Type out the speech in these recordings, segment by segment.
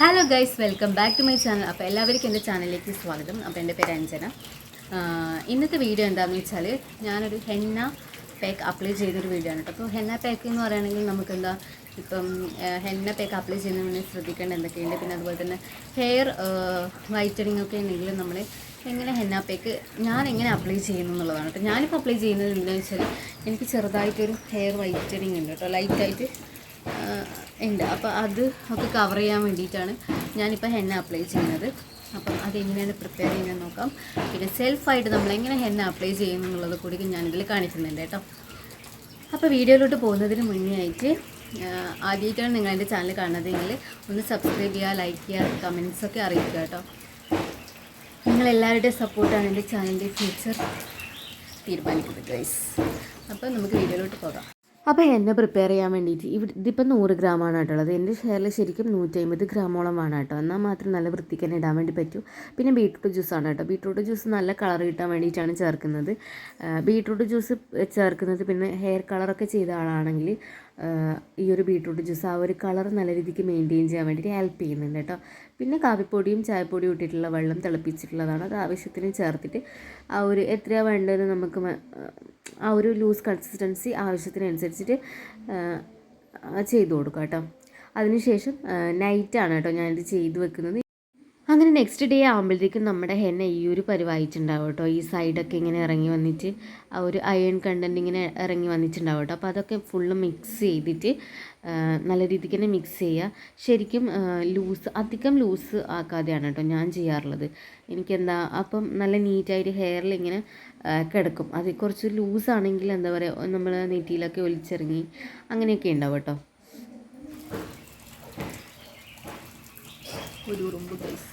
Hello guys welcome back to my channel അപ്പോൾ എല്ലാവർക്കും എന്റെ ചാനലിലേക്ക് സ്വാഗതം. അപ്പോൾ എന്റെ പേര് അഞ്ജന. ഇന്നത്തെ വീഡിയോ എന്താണെന്ന് വെച്ചാൽ ഞാനൊരു ഹെന്ന പാക്ക് അപ്ലൈ ചെയ്തൊരു വീഡിയോ ആണ് കേട്ടോ. അപ്പോൾ ഹെന്ന പാക്ക് എന്ന് പറയുകയാണെങ്കിൽ നമുക്ക് എന്താ ഇപ്പം ഹെന്ന പാക്ക് അപ്ലൈ ചെയ്യുന്നതിന് ശ്രദ്ധിക്കേണ്ട എന്തൊക്കെയുണ്ട്? പിന്നെ അതുപോലെ തന്നെ ഹെയർ വൈറ്റനിങ് ഒക്കെ ഉണ്ടെങ്കിൽ നമ്മൾ എങ്ങനെ ഹെന്ന പാക്ക് ഞാൻ എങ്ങനെ അപ്ലൈ ചെയ്യുന്നു എന്നുള്ളതാണ് കേട്ടോ. ഞാനിപ്പോൾ അപ്ലൈ ചെയ്യുന്നത് എന്താണെന്ന് വെച്ചാൽ എനിക്ക് ചെറുതായിട്ടൊരു ഹെയർ വൈറ്റനിങ് ഉണ്ട് കേട്ടോ. ലൈറ്റായിട്ട് ഉണ്ട്. അപ്പോൾ അത് ഒക്കെ കവർ ചെയ്യാൻ വേണ്ടിയിട്ടാണ് ഞാനിപ്പോൾ ഹെന്ന അപ്ലൈ ചെയ്യുന്നത്. അപ്പം അതെങ്ങനെയാണ് പ്രിപ്പയർ ചെയ്യുന്നത് നോക്കാം. പിന്നെ സെൽഫായിട്ട് നമ്മൾ എങ്ങനെ ഹെന്ന അപ്ലൈ ചെയ്യുന്നു എന്നുള്ളത് കൂടി ഞാനിതിൽ കാണിക്കുന്നുണ്ട് കേട്ടോ. അപ്പോൾ വീഡിയോയിലോട്ട് പോകുന്നതിന് മുന്നേ ആയിട്ട് ആദ്യമായിട്ടാണ് നിങ്ങൾ എന്റെ ചാനൽ കാണുന്നതെങ്കിൽ ഒന്ന് സബ്സ്ക്രൈബ് ചെയ്യുക ലൈക്ക് ചെയ്യുക കമൻസ് ഒക്കെ അറിയിക്കുക കേട്ടോ. നിങ്ങളെല്ലാവരുടെയും സപ്പോർട്ടാണ് എന്റെ ചാനലിന്റെ ഫ്യൂച്ചർ തീരുമാനിക്കുന്നത് ഗൈസ് അപ്പോൾ നമുക്ക് വീഡിയോയിലോട്ട് പോകാം. അപ്പോൾ എന്നെ പ്രിപ്പയർ ചെയ്യാൻ വേണ്ടിയിട്ട് ഇവിടെ ഇതിപ്പോൾ നൂറ് ഗ്രാമാണ് കേട്ടോ ഉള്ളത്. എന്റെ ഷെയറിൽ ശരിക്കും നൂറ്റമ്പത് ഗ്രാമോളമാണ് കേട്ടോ. എന്നാൽ മാത്രം നല്ല വൃത്തിക്ക് തന്നെ ഇടാൻ വേണ്ടി പറ്റൂ. പിന്നെ ബീട്രൂട്ട് ജ്യൂസാണ് കേട്ടോ. ബീട്രൂട്ട് ജ്യൂസ് നല്ല കളർ കിട്ടാൻ വേണ്ടിയിട്ടാണ് ചേർക്കുന്നത്. ബീട്രൂട്ട് ജ്യൂസ് ചേർക്കുന്നത് പിന്നെ ഹെയർ കളറൊക്കെ ചെയ്ത ആളാണെങ്കിൽ ഈ ഒരു ബീട്രൂട്ട് ജ്യൂസ് ആ ഒരു കളർ നല്ല രീതിക്ക് മെയിന്റെയിൻ ചെയ്യാൻ വേണ്ടിയിട്ട് ഹെൽപ്പ് ചെയ്യുന്നുണ്ട് കേട്ടോ. പിന്നെ കാപ്പിപ്പൊടിയും ചായപ്പൊടിയും ഇട്ടിട്ടുള്ള വെള്ളം തിളപ്പിച്ചിട്ടുള്ളതാണ്. അത് ആവശ്യത്തിന് ചേർത്തിട്ട് ആ ഒരു എത്രയാണ് വേണ്ടത് നമുക്ക് ആ ഒരു ലൂസ് കൺസിസ്റ്റൻസി ആവശ്യത്തിനനുസരിച്ചിട്ട് ചെയ്ത് കൊടുക്കുക കേട്ടോ. അതിനുശേഷം നൈറ്റാണ് കേട്ടോ ഞാനിത് ചെയ്ത് വെക്കുന്നത്. നെക്സ്റ്റ് ഡേ ആകുമ്പോഴത്തേക്കും നമ്മുടെ ഹെന്ന ഈ ഒരു പരിവായിട്ടുണ്ടാവും കേട്ടോ. ഈ സൈഡൊക്കെ ഇങ്ങനെ ഇറങ്ങി വന്നിട്ട് ആ ഒരു അയൺ കണ്ടന്റ് ഇങ്ങനെ ഇറങ്ങി വന്നിട്ടുണ്ടാവും കേട്ടോ. അപ്പോൾ അതൊക്കെ ഫുള്ള് മിക്സ് ചെയ്തിട്ട് നല്ല രീതിക്ക് തന്നെ മിക്സ് ചെയ്യുക ശരിക്കും ലൂസ് അധികം ലൂസ് ആക്കാതെയാണ് കേട്ടോ ഞാൻ ചെയ്യാറുള്ളത്. എനിക്കെന്താ അപ്പം നല്ല നീറ്റായിട്ട് ഹെയറിൽ ഇങ്ങനെ കിടക്കും. അത് കുറച്ച് ലൂസാണെങ്കിൽ എന്താ പറയുക നമ്മൾ നെറ്റിയിലൊക്കെ ഒലിച്ചിറങ്ങി അങ്ങനെയൊക്കെ ഉണ്ടാവും കേട്ടോ. ഒരു ഉറുമ്പ് ഗൈസ്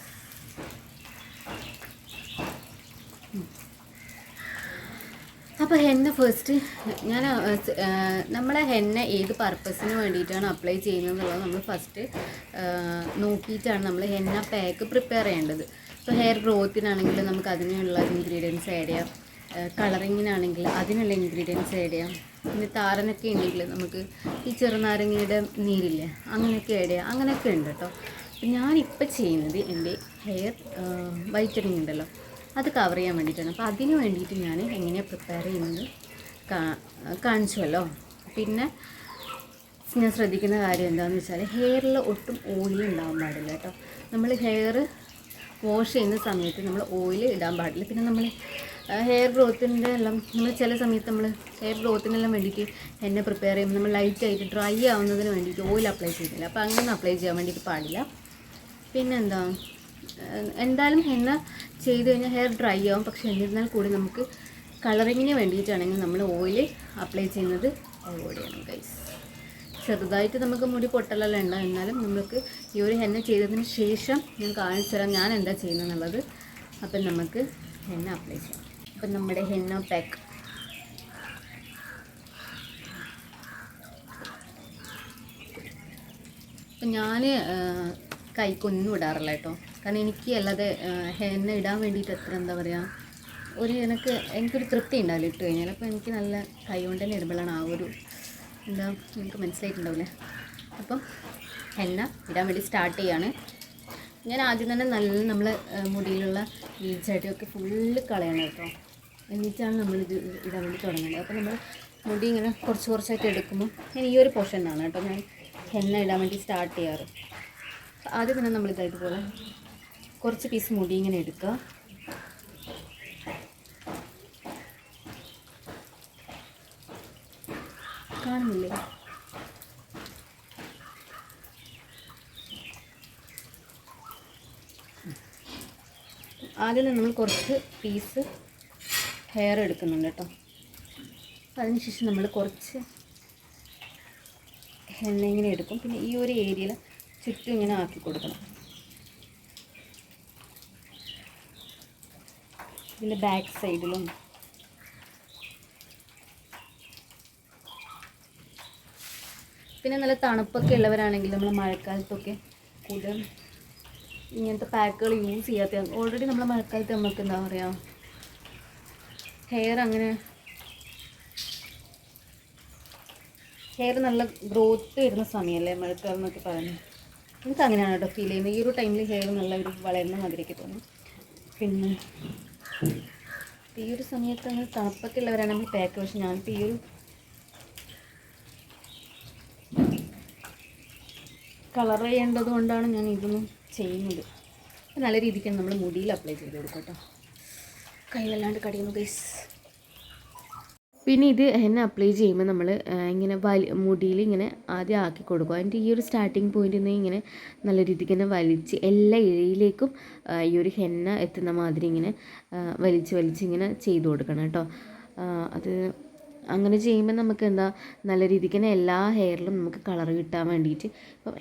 അപ്പോൾ ഹെന്ന ഫസ്റ്റ് ഞാൻ നമ്മളെ ഹെന്ന ഏത് പർപ്പസിന് വേണ്ടിയിട്ടാണ് അപ്ലൈ ചെയ്യുന്നത് എന്നുള്ളത് നമ്മൾ ഫസ്റ്റ് നോക്കിയിട്ടാണ് നമ്മൾ ഹെന്ന പാക്ക് പ്രിപ്പയർ ചെയ്യേണ്ടത്. ഇപ്പോൾ ഹെയർ ഗ്രോത്തിനാണെങ്കിൽ നമുക്ക് അതിനുള്ള ഇൻഗ്രീഡിയൻസ് ആഡ് ചെയ്യാം. കളറിങ്ങിനാണെങ്കിൽ അതിനുള്ള ഇൻഗ്രീഡിയൻസ് ആഡ് ചെയ്യാം. പിന്നെ താരനൊക്കെ ഉണ്ടെങ്കിൽ നമുക്ക് ഈ ചെറുനാരങ്ങയുടെ നീരില്ലേ അങ്ങനെയൊക്കെ ആഡ് ചെയ്യാം. അങ്ങനെയൊക്കെ ഉണ്ട് കേട്ടോ ഞാനിപ്പോൾ ചെയ്യുന്നത് എന്റെ ഹെയർ വൈറ്റനിങ് ഉണ്ടല്ലോ. അത് കവർ ചെയ്യാൻ വേണ്ടിയിട്ടാണ്. അപ്പോൾ അതിന് വേണ്ടിയിട്ട് ഞാൻ എങ്ങനെയാണ് പ്രിപ്പയർ ചെയ്യുന്നത് കാണിച്ചുവല്ലോ. പിന്നെ ഞാൻ ശ്രദ്ധിക്കുന്ന കാര്യം എന്താണെന്ന് വെച്ചാൽ ഹെയറിൽ ഒട്ടും ഓയിൽ ഉണ്ടാവാൻ പാടില്ല കേട്ടോ. നമ്മൾ ഹെയർ വാഷ് ചെയ്യുന്ന സമയത്ത് നമ്മൾ ഓയിൽ ഇടാൻ പാടില്ല. പിന്നെ നമ്മൾ ഹെയർ ഗ്രോത്തിന്റെ എല്ലാം നമ്മൾ ചില സമയത്ത് നമ്മൾ ഹെയർ ഗ്രോത്തിനെല്ലാം വേണ്ടിയിട്ട് എന്നെ പ്രിപ്പയർ ചെയ്യുമ്പോൾ നമ്മൾ ലൈറ്റ് ആയിട്ട് ഡ്രൈ ആവുന്നതിന് വേണ്ടിയിട്ട് ഓയിൽ അപ്ലൈ ചെയ്യുന്നില്ല. അപ്പോൾ അങ്ങനെ അപ്ലൈ ചെയ്യാൻ വേണ്ടിയിട്ട് പാടില്ല. പിന്നെന്താ എന്തായാലും ഹെന്ന ചെയ്ത് കഴിഞ്ഞാൽ ഹെയർ ഡ്രൈ ആവും. പക്ഷേ എന്നിരുന്നാൽ കൂടി നമുക്ക് കളറിങ്ങിന് വേണ്ടിയിട്ടാണെങ്കിൽ നമ്മൾ ഓയിൽ അപ്ലൈ ചെയ്യുന്നത് അവോയ്ഡ് ചെയ്യണം ഗൈസ് ചെറുതായിട്ട് നമുക്ക് മുടി പൊട്ടലെല്ലാം ഉണ്ടാവും എന്നാലും നമുക്ക് ഈ ഒരു ഹെന്ന ചെയ്തതിന് ശേഷം ഞാൻ കാണിച്ചു തരാം ഞാൻ എന്താ ചെയ്യുന്നത് അപ്പം നമുക്ക് ഹെന്ന അപ്ലൈ ചെയ്യാം. അപ്പം നമ്മുടെ ഹെന്ന പാക്ക് അപ്പം ഞാൻ കൈക്കൊന്നും ഇടാറില്ല കേട്ടോ. കാരണം എനിക്ക് അല്ലാതെ എന്നെ ഇടാൻ വേണ്ടിയിട്ട് എത്ര എന്താ പറയുക ഒരു എനിക്ക് എനിക്കൊരു തൃപ്തി ഉണ്ടാവില്ല ഇട്ട് കഴിഞ്ഞാൽ അപ്പോൾ എനിക്ക് നല്ല കൈ കൊണ്ട് തന്നെ ഇടുമ്പോഴാണ് ആ ഒരു എന്താ നിങ്ങൾക്ക് മനസ്സിലായിട്ടുണ്ടാവില്ലേ. അപ്പം എണ്ണ ഇടാൻ വേണ്ടി സ്റ്റാർട്ട് ചെയ്യാണ്. ഞാൻ ആദ്യം തന്നെ നല്ല നമ്മൾ മുടിയിലുള്ള ഈ ഈച്ചടിയൊക്കെ ഫുള്ള് കളയണം കേട്ടോ. എന്നിട്ടാണ് നമ്മൾ ഇത് ഇടാൻ വേണ്ടി തുടങ്ങുന്നത്. അപ്പോൾ നമ്മൾ മുടി ഇങ്ങനെ കുറച്ച് കുറച്ചായിട്ട് എടുക്കുമ്പോൾ ഞാൻ ഈ ഒരു പോർഷനാണ് കേട്ടോ ഞാൻ എണ്ണ ഇടാൻ വേണ്ടി സ്റ്റാർട്ട് ചെയ്യാറ്. ആദ്യം തന്നെ നമ്മൾ ഇതായതുപോലെ കുറച്ച് പീസ് മുടി ഇങ്ങനെ എടുക്കുക. കാണുന്നില്ലേ? ആദ്യം നമ്മൾ കുറച്ച് പീസ് ഹെയർ എടുക്കുന്നുണ്ട് കേട്ടോ. അതിനുശേഷം നമ്മൾ കുറച്ച് എണ്ണ ഇങ്ങനെ എടുക്കും. പിന്നെ ഈ ഒരു ഏരിയയിൽ ചുറ്റും ഇങ്ങനെ ആക്കി കൊടുക്കണം. ഇതിന്റെ ബാക്ക് സൈഡിലും പിന്നെ നല്ല തണുപ്പൊക്കെ ഉള്ളവരാണെങ്കിൽ നമ്മൾ മഴക്കാലത്തൊക്കെ കൂടുതൽ ഇങ്ങനത്തെ പാക്കുകൾ യൂസ് ചെയ്യാത്ത ഓൾറെഡി നമ്മൾ മഴക്കാലത്ത് നമുക്ക് എന്താ പറയുക ഹെയർ അങ്ങനെ ഹെയർ നല്ല ഗ്രോത്ത് വരുന്ന സമയമല്ലേ മഴക്കാലം എന്നൊക്കെ പറഞ്ഞു എനിക്ക് അങ്ങനെയാണ് കേട്ടോ ഫീൽ ചെയ്യുന്നത്. ഈ ഒരു ടൈമിൽ ഹെയർ നല്ല ഒരു വളരുന്ന മാതിരിയൊക്കെ തോന്നും. പിന്നെ ഈ ഒരു സമയത്ത് നമ്മൾ തണുപ്പൊക്കെ ഉള്ളവരാണ് നമ്മൾ പാക്ക് പക്ഷെ ഞാനിപ്പോൾ ഈ ഒരു കളർ ചെയ്യേണ്ടത് കൊണ്ടാണ് ഞാൻ ഇതൊന്നും ചെയ്യുന്നത്. നല്ല രീതിക്ക് നമ്മൾ മുടിയിൽ അപ്ലൈ ചെയ്ത് കൊടുക്കട്ടോ കയ്യിലല്ലാണ്ട് കടിയുന്നു ഗൈസ് പിന്നെ ഇത് എന്നെ അപ്ലൈ ചെയ്യുമ്പോൾ നമ്മൾ ഇങ്ങനെ വലി മുടിയിൽ ഇങ്ങനെ ആദ്യം ആക്കി കൊടുക്കുക അതിന്റെ ഈ ഒരു സ്റ്റാർട്ടിങ് പോയിന്റിൽ നിന്ന് ഇങ്ങനെ നല്ല രീതിക്ക് തന്നെ വലിച്ച് എല്ലാ ഇഴയിലേക്കും ഈ ഒരു ഹെന്ന എത്തുന്ന മാതിരി ഇങ്ങനെ വലിച്ച് വലിച്ച് ഇങ്ങനെ ചെയ്ത് കൊടുക്കണം കേട്ടോ. അത് അങ്ങനെ ചെയ്യുമ്പോൾ നമുക്ക് എന്താ നല്ല രീതിക്ക് തന്നെ എല്ലാ ഹെയറിലും നമുക്ക് കളർ കിട്ടാൻ വേണ്ടിയിട്ട് ഇപ്പോൾ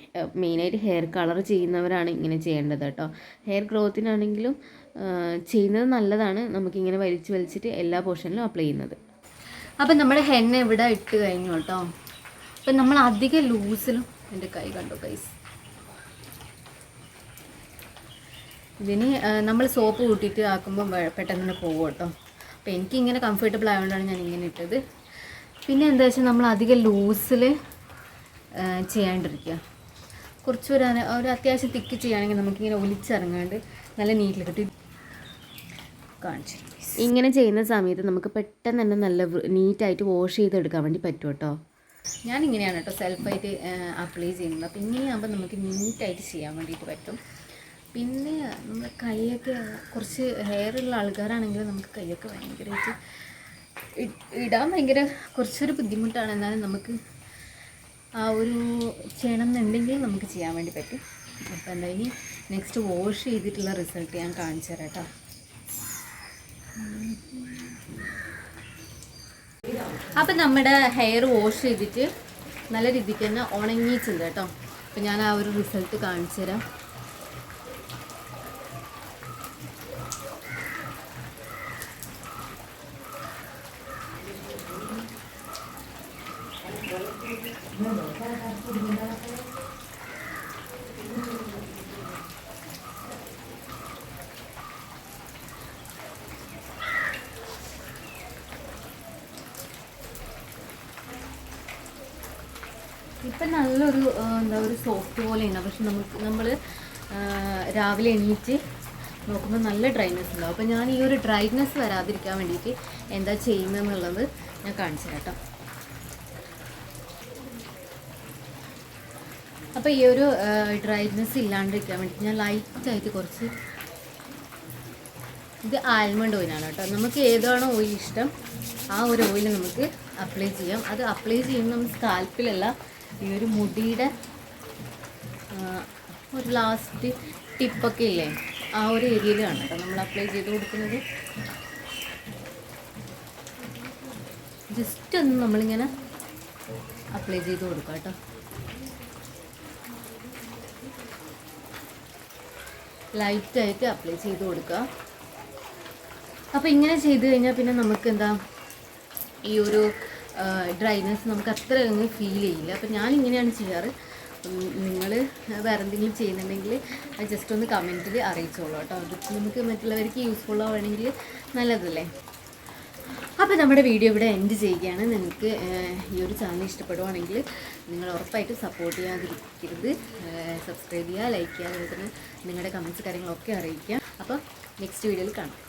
മെയിനായിട്ട് ഹെയർ കളർ ചെയ്യുന്നവരാണ് ഇങ്ങനെ ചെയ്യേണ്ടത് കേട്ടോ. ഹെയർ ഗ്രോത്തിനാണെങ്കിലും ചെയ്യുന്നത് നല്ലതാണ്. നമുക്കിങ്ങനെ വലിച്ച് വലിച്ചിട്ട് എല്ലാ പോർഷനിലും അപ്ലൈ ചെയ്യുന്നത്. അപ്പം നമ്മുടെ ഹെന്ന ഇവിടെ ഇട്ട് കഴിഞ്ഞു കേട്ടോ. അപ്പം നമ്മൾ അധികം ലൂസിലും എന്റെ കൈ കണ്ടു കൈസ് ഇതിന് നമ്മൾ സോപ്പ് കൂട്ടിയിട്ട് ആക്കുമ്പോൾ പെട്ടെന്ന് പോകും കേട്ടോ. അപ്പോൾ എനിക്കിങ്ങനെ കംഫർട്ടബിൾ ആയതുകൊണ്ടാണ് ഞാൻ ഇങ്ങനെ ഇട്ടത്. പിന്നെ എന്താ വെച്ചാൽ നമ്മൾ അധികം ലൂസിൽ ചെയ്യാണ്ടിരിക്കുക കുറച്ച് ഒരു ഒരു അത്യാവശ്യം തിക്ക് ചെയ്യുകയാണെങ്കിൽ നമുക്കിങ്ങനെ ഒലിച്ചിറങ്ങാണ്ട് നല്ല നീറ്റിൽ കിട്ടി കാണിച്ചു ഇങ്ങനെ ചെയ്യുന്ന സമയത്ത് നമുക്ക് പെട്ടെന്ന് തന്നെ നല്ല നീറ്റായിട്ട് വാഷ് ചെയ്തെടുക്കാൻ വേണ്ടി പറ്റും കേട്ടോ. ഞാൻ ഇങ്ങനെയാണ് കേട്ടോ സെൽഫായിട്ട് അപ്ലൈ ചെയ്യുന്നത്. അപ്പം ഇങ്ങനെയാകുമ്പോൾ നമുക്ക് നീറ്റായിട്ട് ചെയ്യാൻ വേണ്ടിയിട്ട് പറ്റും. പിന്നെ നമ്മുടെ കൈയൊക്കെ കുറച്ച് ഹെയർ ഉള്ള ആൾക്കാരാണെങ്കിൽ നമുക്ക് കൈയൊക്കെ ഭയങ്കരമായിട്ട് ഇടാൻ ഭയങ്കര കുറച്ചൊരു ബുദ്ധിമുട്ടാണ്. എന്നാലും നമുക്ക് ആ ഒരു ചെയ്യണം എന്നുണ്ടെങ്കിൽ നമുക്ക് ചെയ്യാൻ വേണ്ടി പറ്റും. അപ്പോൾ എന്തായാലും നെക്സ്റ്റ് വാഷ് ചെയ്തിട്ടുള്ള റിസൾട്ട് ഞാൻ കാണിച്ചു തരാം കേട്ടോ. അപ്പം നമ്മുടെ ഹെയർ വാഷ് ചെയ്തിട്ട് നല്ല രീതിക്ക് തന്നെ ഉണങ്ങിയിട്ടുണ്ട് കേട്ടോ. അപ്പം ഞാൻ ആ ഒരു റിസൾട്ട് കാണിച്ചു തരാം. ഇപ്പം നല്ലൊരു എന്താ ഒരു സോഫ്റ്റ് പോലെയാണ്. പക്ഷെ നമുക്ക് നമ്മൾ രാവിലെ എണീറ്റ് നോക്കുമ്പോൾ നല്ല ഡ്രൈനെസ് ഉണ്ടാവും. അപ്പോൾ ഞാൻ ഈ ഒരു ഡ്രൈനെസ് വരാതിരിക്കാൻ വേണ്ടിയിട്ട് എന്താ ചെയ്യുന്നതെന്നുള്ളത് ഞാൻ കാണിച്ചു കേട്ടോ. അപ്പോൾ ഈ ഒരു ഡ്രൈനെസ് ഇല്ലാണ്ടിരിക്കാൻ വേണ്ടി ഞാൻ ലൈറ്റായിട്ട് കുറച്ച് ഇത് ആൽമണ്ട് ഓയിലാണ് കേട്ടോ. നമുക്ക് ഏതാണോ ഓയിൽ ഇഷ്ടം? ആ ഒരു ഓയിൽ നമുക്ക് അപ്ലൈ ചെയ്യാം. അത് അപ്ലൈ ചെയ്യുമ്പോൾ നമ്മൾ സ്കാൽപ്പിലല്ല ഈ ഒരു മുടിയുടെ ഒരു ലാസ്റ്റ് ടിപ്പൊക്കെ ഇല്ലേ? ആ ഒരു ഏരിയയിലാണ് കേട്ടോ നമ്മൾ അപ്ലൈ ചെയ്ത് കൊടുക്കുന്നത്. ജസ്റ്റ് ഒന്ന് നമ്മളിങ്ങനെ അപ്ലൈ ചെയ്ത് കൊടുക്കാം കേട്ടോ. ലൈറ്റായിട്ട് അപ്ലൈ ചെയ്ത് കൊടുക്കുക അപ്പോൾ ഇങ്ങനെ ചെയ്ത് കഴിഞ്ഞാൽ പിന്നെ നമുക്ക് എന്താ? ഈ ഒരു ഡ്രൈനെസ് നമുക്ക് അത്ര അങ്ങ് ഫീൽ ചെയ്യില്ല. അപ്പം ഞാൻ ഇങ്ങനെയാണ് ചെയ്യാറ് നിങ്ങൾ വേറെ എന്തെങ്കിലും ചെയ്യുന്നുണ്ടെങ്കിൽ ജസ്റ്റ് ഒന്ന് കമന്റിൽ അറിയിച്ചോളൂ കേട്ടോ. അത് നമുക്ക് മറ്റുള്ളവർക്ക് യൂസ്ഫുൾ ആവുകയാണെങ്കിൽ നല്ലതല്ലേ? അപ്പോൾ നമ്മുടെ വീഡിയോ ഇവിടെ എൻഡ് ചെയ്യുകയാണ്. നിങ്ങൾക്ക് ഈ ഒരു ചാനൽ ഇഷ്ടപ്പെടുവാണെങ്കിൽ നിങ്ങൾ ഉറപ്പായിട്ടും സപ്പോർട്ട് ചെയ്യാതിരിക്കരുത്. സബ്സ്ക്രൈബ് ചെയ്യുക ലൈക്ക് ചെയ്യുക അതുപോലെ തന്നെ നിങ്ങളുടെ കമന്റ്സ് കാര്യങ്ങളൊക്കെ അറിയിക്കുക. അപ്പോൾ നെക്സ്റ്റ് വീഡിയോയിൽ കാണാം.